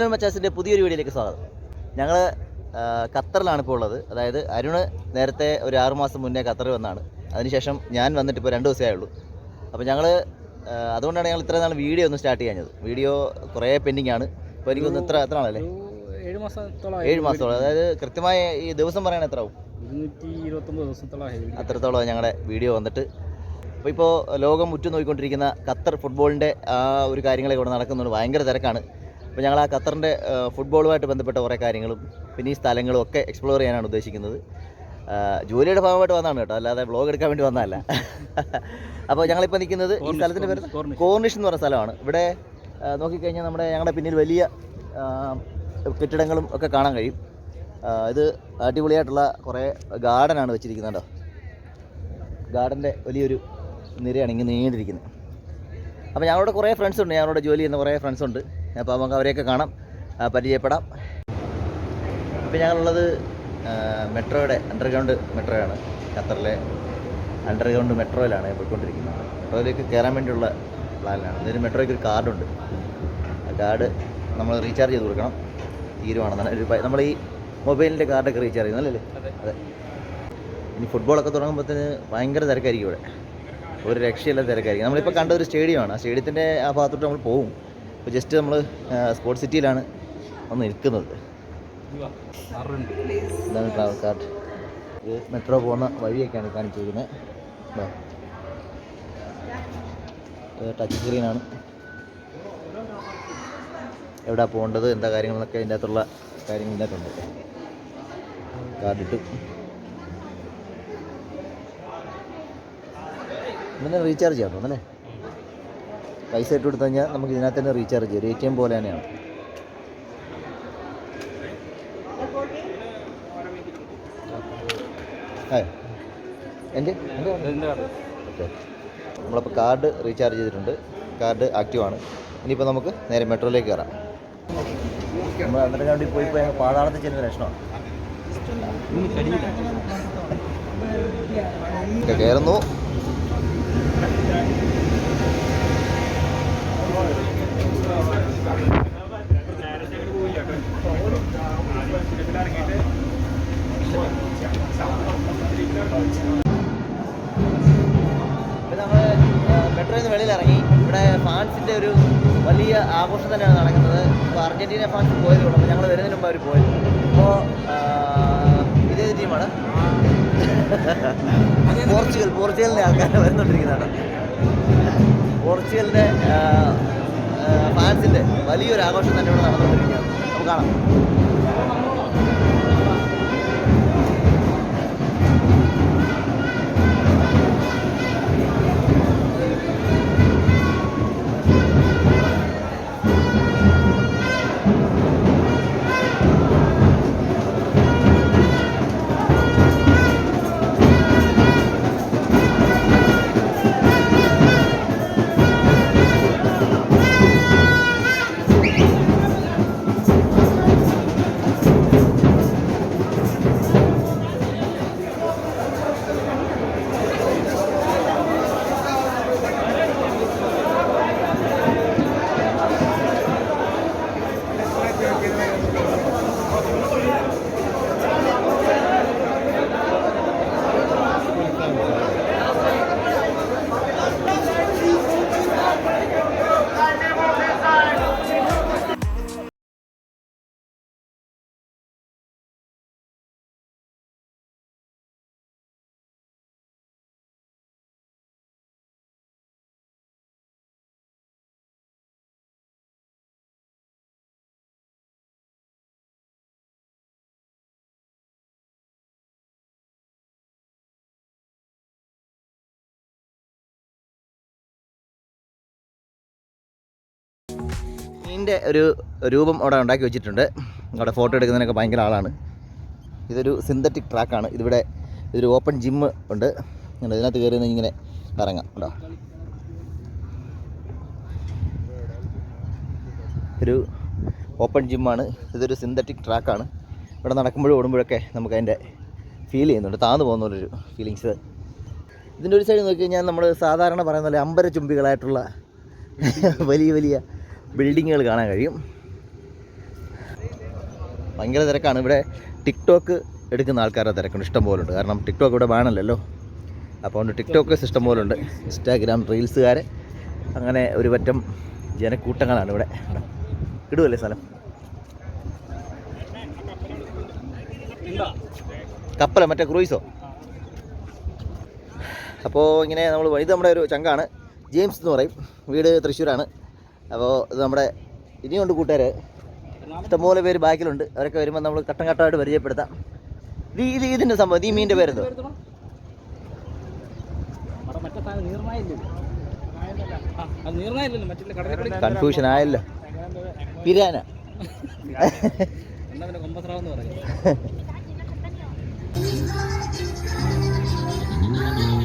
Hi മച്ചാസിന്റെ പുതിയൊരു വീഡിയോയിലേക്ക് സ്വാഗതം. ഞങ്ങൾ ഖത്തറിലാണ് ഇപ്പോൾ ഉള്ളത്. അതായത് അരുണ് നേരത്തെ ഒരു ആറു മാസം മുന്നേ ഖത്തറിൽ വന്നാണ്. അതിനുശേഷം ഞാൻ വന്നിട്ട് ഇപ്പോൾ രണ്ട് ദിവസമേ ഉള്ളൂ. അപ്പോൾ ഞങ്ങൾ അതുകൊണ്ടാണ് ഞങ്ങൾ ഇത്ര നാൾ വീഡിയോ ഒന്ന് സ്റ്റാർട്ട് ചെയ്യാഞ്ഞത്. വീഡിയോ കുറേ പെൻഡിങ് ആണ്. ഇപ്പോൾ എനിക്കൊന്ന് ഇത്ര എത്ര ആണല്ലേ ഏഴ് മാസത്തോളം ഏഴ് മാസത്തോളം അതായത് കൃത്യമായ ഈ ദിവസം പറയാൻ എത്ര ആവും? അത്രത്തോളം ഞങ്ങളുടെ വീഡിയോ വന്നിട്ട്. അപ്പോൾ ഇപ്പോൾ ലോകം ഉറ്റുനോക്കിക്കൊണ്ടിരിക്കുന്ന ഖത്തർ ഫുട്ബോളിന്റെ ആ ഒരു കാര്യങ്ങളെ ഇവിടെ നടക്കുന്നുണ്ട്. ഭയങ്കര തിരക്കാണ്. അപ്പോൾ ഞങ്ങൾ ആ ഖത്തറിന്റെ ഫുട്ബോളുമായിട്ട് ബന്ധപ്പെട്ട കുറേ കാര്യങ്ങളും പിന്നെ ഈ സ്ഥലങ്ങളും ഒക്കെ എക്സ്പ്ലോർ ചെയ്യാനാണ് ഉദ്ദേശിക്കുന്നത്. ജോലിയുടെ ഭാഗമായിട്ട് വന്നതാണ് കേട്ടോ അല്ലാതെ വ്ളോഗ് എടുക്കാൻ വേണ്ടി വന്നതല്ല. അപ്പോൾ ഞങ്ങളിപ്പോൾ നിൽക്കുന്നത് ഈ സ്ഥലത്തിന്റെ പേര് കോർണിഷ്. എന്ന് പറഞ്ഞ സ്ഥലമാണ്. ഇവിടെ നോക്കിക്കഴിഞ്ഞാൽ നമ്മുടെ ഞങ്ങളുടെ പിന്നിൽ വലിയ കെട്ടിടങ്ങളും ഒക്കെ കാണാൻ കഴിയും. ഇത് അടിപൊളിയായിട്ടുള്ള കുറേ ഗാർഡനാണ് വെച്ചിരിക്കുന്നത് കേട്ടോ. ഗാർഡന്റെ വലിയൊരു നിരയാണ് ഇങ്ങനെ നീണ്ടിരിക്കുന്നത്. അപ്പോൾ ഞങ്ങളുടെ കുറേ ഫ്രണ്ട്സ് ഉണ്ട് ഞങ്ങളുടെ ജോലി ചെയ്യുന്ന കുറേ ഫ്രണ്ട്സ് ഉണ്ട്. അപ്പോൾ നമുക്ക് അവരെയൊക്കെ കാണാം പരിചയപ്പെടാം. ഇപ്പോൾ ഞങ്ങളുള്ളത് മെട്രോയുടെ അണ്ടർഗ്രൗണ്ട് മെട്രോയാണ് ഖത്തറിലെ അണ്ടർഗ്രൗണ്ട് മെട്രോയിലാണ് പോയിക്കൊണ്ടിരിക്കുന്നത്. മെട്രോയിലേക്ക് കയറാൻ വേണ്ടിയുള്ള പ്ലാനിലാണ്. ഇതിന് മെട്രോയ്ക്ക് ഒരു കാർഡുണ്ട്. ആ കാർഡ് നമ്മൾ റീചാർജ് ചെയ്ത് കൊടുക്കണം. തീരുവാണെന്നാണ് ഒരു നമ്മൾ ഈ മൊബൈലിന്റെ കാർഡൊക്കെ റീചാർജ് ചെയ്യുന്നല്ലേ അല്ലേ? അതെ. ഇനി ഫുട്ബോളൊക്കെ തുടങ്ങുമ്പോഴത്തേന് ഭയങ്കര തിരക്കായിരിക്കും ഇവിടെ. ഒരു രക്ഷയില്ലാത്ത തിരക്കായിരിക്കും. നമ്മളിപ്പോൾ കണ്ട ഒരു സ്റ്റേഡിയമാണ്. ആ സ്റ്റേഡിയത്തിന്റെ ആ ഭാഗത്തോട്ട് നമ്മൾ പോകും ഇപ്പോൾ ജസ്റ്റ് നമ്മൾ സ്പോർട്സ് സിറ്റിയിലാണ് ഒന്ന് നിൽക്കുന്നത്. ഇതാണ് ട്രാവൽ കാർഡ് ഇത് മെട്രോ പോകുന്ന വഴിയൊക്കെയാണ് കാണിച്ചിരിക്കുന്നത്. ടച്ച് സ്ക്രീനാണ് എവിടെ പോകേണ്ടത് എന്താ കാര്യങ്ങളൊക്കെ അതിന്റെ അകത്തുള്ള കാര്യങ്ങൾ ഇതിന്റെ അകത്തുണ്ട്. കാർഡ് ഇട്ടു. ഇങ്ങനെ റീചാർജ് ചെയ്യണം തോന്നല്ലേ പൈസ ഇട്ട് കൊടുത്തു കഴിഞ്ഞാൽ നമുക്ക് ഇതിനകത്ത് തന്നെ റീചാർജ് ചെയ്യാം. ഒരു എ ടി എം പോലെ തന്നെയാണ്. എന്റെ ഓക്കെ നമ്മളപ്പോൾ കാർഡ് റീചാർജ് ചെയ്തിട്ടുണ്ട്. കാർഡ് ആക്റ്റീവാണ് ഇനിയിപ്പോൾ നമുക്ക് നേരെ മെട്രോയിലേക്ക് കയറാം നമ്മൾ അണ്ടർഗ്രൗണ്ടിൽ പോയി പോയി അങ്ങ് പാതാളത്തിൽ ചെല്ലുന്ന ലക്ഷണമാണ് കയറുന്നു മെട്രോയിൽ നിന്ന് വെളിയിൽ ഇറങ്ങി. ഇവിടെ ഫാൻസിന്റെ ഒരു വലിയ ആഘോഷം തന്നെയാണ് നടക്കുന്നത്. ഇപ്പോൾ അർജന്റീന ഫാൻസ് പോയതേ അപ്പോൾ ഞങ്ങൾ വരുന്നതിന് മുമ്പ് അവർ പോയി അപ്പോൾ ഇതേ ടീമാണ്. പോർച്ചുഗൽ പോർച്ചുഗലിന്റെ ആൾക്കാർ വരുന്നുണ്ടിരിക്കുന്നതാണ് പോർച്ചുഗലിന്റെ ഫാൻസിന്റെ വലിയൊരു ആഘോഷം തന്നെ ഇവിടെ നടന്നുകൊണ്ടിരിക്കുകയാണ് നമുക്ക് കാണാം. മീനിന്റെ ഒരു രൂപം അവിടെ ഉണ്ടാക്കി വെച്ചിട്ടുണ്ട്. അവിടെ ഫോട്ടോ എടുക്കുന്നതിനൊക്കെ ഭയങ്കര ആളാണ്. ഇതൊരു സിന്തറ്റിക് ട്രാക്കാണ് ഇതിവിടെ ഇതൊരു ഓപ്പൺ ജിമ്മ് ഉണ്ട്. ഇതിനകത്ത് കയറി ഇങ്ങനെ ഇറങ്ങാം കേട്ടോ. ഒരു ഓപ്പൺ ജിമ്മാണ് ഇതൊരു സിന്തറ്റിക് ട്രാക്കാണ് ഇവിടെ നടക്കുമ്പോഴും ഓടുമ്പോഴൊക്കെ നമുക്ക് അതിന്റെ ഫീൽ ചെയ്യുന്നുണ്ട്. താന്നു പോകുന്ന പോലൊരു ഫീലിങ്സ് ഇതിന്റെ ഒരു സൈഡ് നോക്കി കഴിഞ്ഞാൽ നമ്മൾ സാധാരണ പറയുന്ന പോലെ അമ്പര ചുംബികളായിട്ടുള്ള വലിയ വലിയ ബിൽഡിങ്ങുകൾ കാണാൻ കഴിയും. ഭയങ്കര തിരക്കാണ്. ഇവിടെ ടിക്ടോക്ക് എടുക്കുന്ന ആൾക്കാരുടെ തിരക്കുണ്ട്. ഇഷ്ടം പോലെ ഉണ്ട്. കാരണം ടിക്ടോക്ക് ഇവിടെ വേണമല്ലോ അപ്പോൾ അതുകൊണ്ട് ടിക്ടോക്ക് ഇഷ്ടം പോലെ ഉണ്ട്. ഇൻസ്റ്റാഗ്രാം റീൽസുകാർ അങ്ങനെ ഒരു പറ്റം ജനക്കൂട്ടങ്ങളാണ് ഇവിടെ. ഇടുവല്ലേ സ്ഥലം? കപ്പല മറ്റേ ക്രൂയിസോ? അപ്പോൾ ഇങ്ങനെ നമ്മൾ ഇത് നമ്മുടെ ഒരു ചങ്കാണ്. ജെയിംസ് എന്ന് പറയും. വീട് തൃശ്ശൂരാണ്. അപ്പോൾ ഇത് നമ്മുടെ ഇനിയുണ്ട് കൂട്ടുകാർ ഇഷ്ടംപോലെ പേര് ബാക്കിലുണ്ട്. അവരൊക്കെ വരുമ്പോൾ നമ്മൾ ഘട്ടം ഘട്ടമായിട്ട് പരിചയപ്പെടുത്താം. ഇത് ഇത് ഇതിന്റെ സംഭവം ഈ മീനിന്റെ പേരെന്തോ? കൺഫ്യൂഷൻ ആയല്ലോ. പിരാന. കൊമ്പസ്രാവെന്ന് പറയും.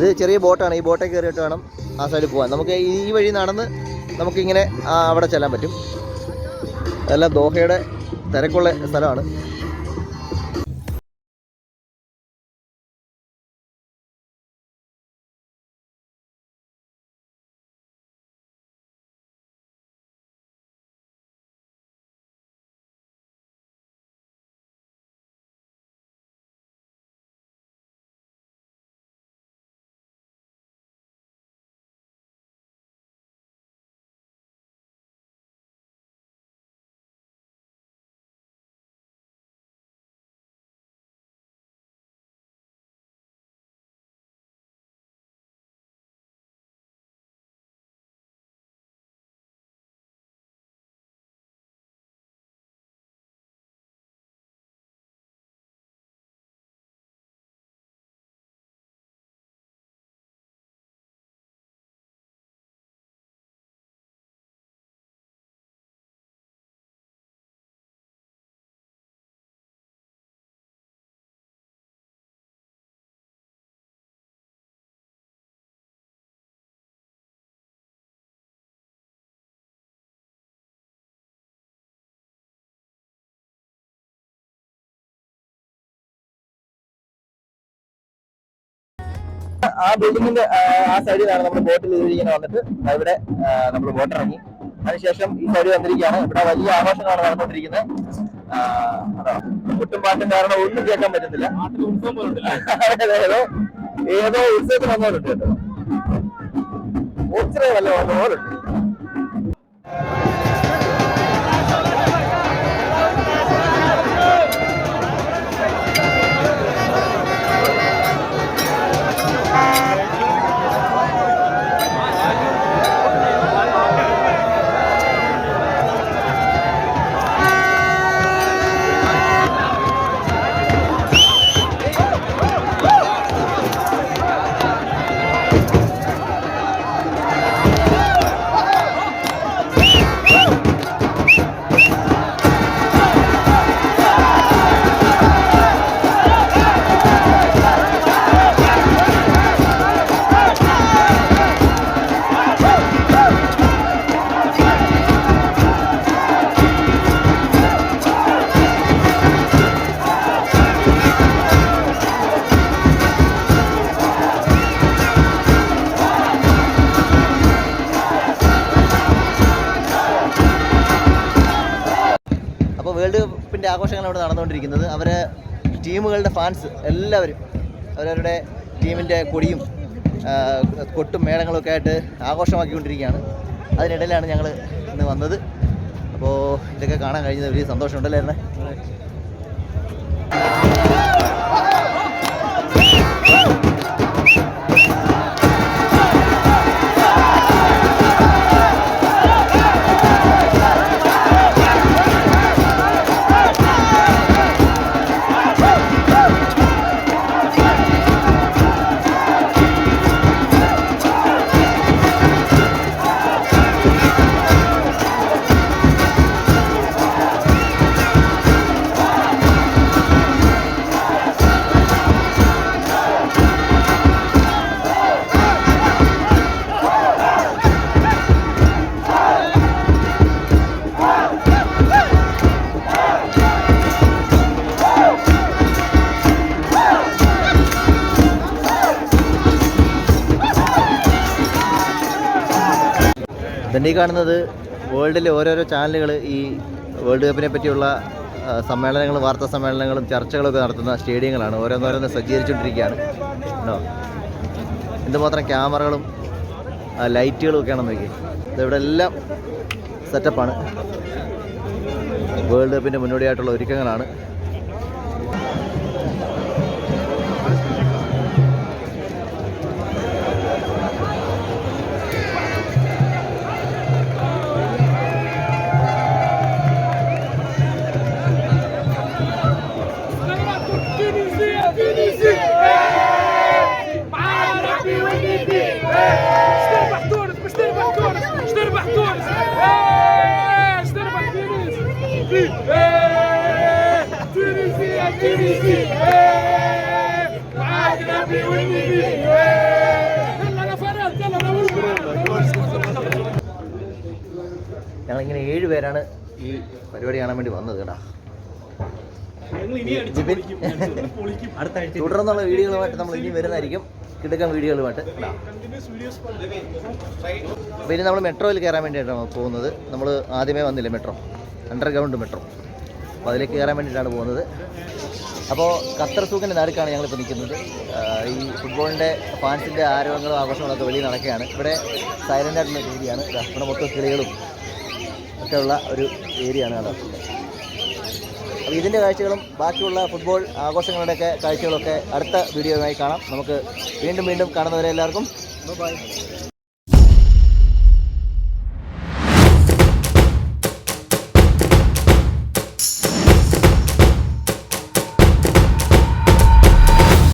ഇത് ചെറിയ ബോട്ടാണ്. ഈ ബോട്ടേ കയറിയിട്ട് വേണം ആ സൈഡിൽ പോകാൻ നമുക്ക് ഈ വഴി നടന്ന് നമുക്കിങ്ങനെ അവിടെ ചെല്ലാൻ പറ്റും. അതെല്ലാം ദോഹയുടെ തിരക്കുള്ള സ്ഥലമാണ്. ആ ബിൽഡിങ്ങിന്റെ ആ സൈഡിലാണ് നമ്മൾ ബോട്ടിൽ ഇങ്ങനെ വന്നിട്ട് അവിടെ നമ്മൾ ബോട്ട് ഇറങ്ങി. അതിനുശേഷം ഈ സൈഡിൽ വന്നിരിക്കുകയാണ്. ഇവിടെ വലിയ ആഘോഷങ്ങളാണ് നടന്നുകൊണ്ടിരിക്കുന്നത്. ഒട്ടും അതാ. കൊട്ടും പാട്ടും കാരണം ഒന്നും കേൾക്കാൻ ഉണ്ടല്ലേ? ഏതോ ഏതോ ഉത്സവത്തിന് വന്നവരുണ്ട് കേട്ടോ. ഓച്ചിറ വല്ല വന്ന വേൾഡ് കപ്പിന്റെ ആഘോഷങ്ങൾ അവിടെ നടന്നുകൊണ്ടിരിക്കുന്നത്. അവരെ ടീമുകളുടെ ഫാൻസ് എല്ലാവരും അവരവരുടെ ടീമിന്റെ കൊടിയും കൊട്ടും മേളങ്ങളും ഒക്കെ ആയിട്ട് ആഘോഷമാക്കിക്കൊണ്ടിരിക്കുകയാണ്. അതിനിടയിലാണ് ഞങ്ങൾ ഇന്ന് വന്നത്. അപ്പോൾ ഇതൊക്കെ കാണാൻ കഴിഞ്ഞത് വലിയ സന്തോഷമുണ്ടല്ലേ എന്നെ തന്നെ ഈ കാണുന്നത് വേൾഡിലെ ഓരോരോ ചാനലുകൾ ഈ വേൾഡ് കപ്പിനെ പറ്റിയുള്ള സമ്മേളനങ്ങളും വാർത്താ സമ്മേളനങ്ങളും ചർച്ചകളൊക്കെ നടത്തുന്ന സ്റ്റേഡിയങ്ങളാണ്. ഓരോന്നോരോന്ന് സജ്ജീകരിച്ചുകൊണ്ടിരിക്കുകയാണ് കേട്ടോ എന്തുമാത്രം ക്യാമറകളും ലൈറ്റുകളും ഒക്കെയാണ് നോക്കി ഇതിവിടെ എല്ലാം സെറ്റപ്പാണ് വേൾഡ് കപ്പിന്റെ മുന്നോടിയായിട്ടുള്ള ഒരുക്കങ്ങളാണ്. تونسية تونسية معانا في ونيتي يلا يا فراد يلا نورس ഞങ്ങളിങ്ങനെ ഏഴ് പേരാണ് ഈ പരിപാടി കാണാൻ വേണ്ടി വന്നത് കേട്ടോ ജിബിൻ തുടർന്നുള്ള വീഡിയോകളുമായിട്ട് നമ്മൾ ഇനി വരുന്നതായിരിക്കും. കിടക്കാൻ വീഡിയോകളുമായിട്ട്. അപ്പോൾ ഇനി നമ്മൾ മെട്രോയിൽ കയറാൻ വേണ്ടിയിട്ടാണ് പോകുന്നത്. നമ്മൾ ആദ്യമേ വന്നില്ല മെട്രോ? Underground metro. അപ്പോൾ അതിലേക്ക് കയറാൻ വേണ്ടിയിട്ടാണ് പോകുന്നത്. അപ്പോൾ ഖത്തർ സൂക്കിന്റെ നടുക്കാണ് ഞങ്ങളിപ്പോൾ നിൽക്കുന്നത്. ഈ ഫുട്ബോളിന്റെ ഫാൻസിന്റെ ആരോഗ്യങ്ങളും ആഘോഷങ്ങളൊക്കെ വെളിയിൽ നടക്കുകയാണ്. ഇവിടെ സൈലന്റ് ആയിട്ടുള്ള ഒരു ഏരിയയാണ് ഇവിടെ മൊത്തം കിളികളും ഒക്കെ ഉള്ള ഒരു ഏരിയയാണ് കേട്ടോ അപ്പോൾ ഇതിന്റെ കാഴ്ചകളും ബാക്കിയുള്ള ഫുട്ബോൾ ആഘോഷങ്ങളുടെയൊക്കെ കാഴ്ചകളൊക്കെ അടുത്ത വീഡിയോയുമായി കാണാം. നമുക്ക് വീണ്ടും വീണ്ടും കാണുന്നവരെ എല്ലാവർക്കും ബൈ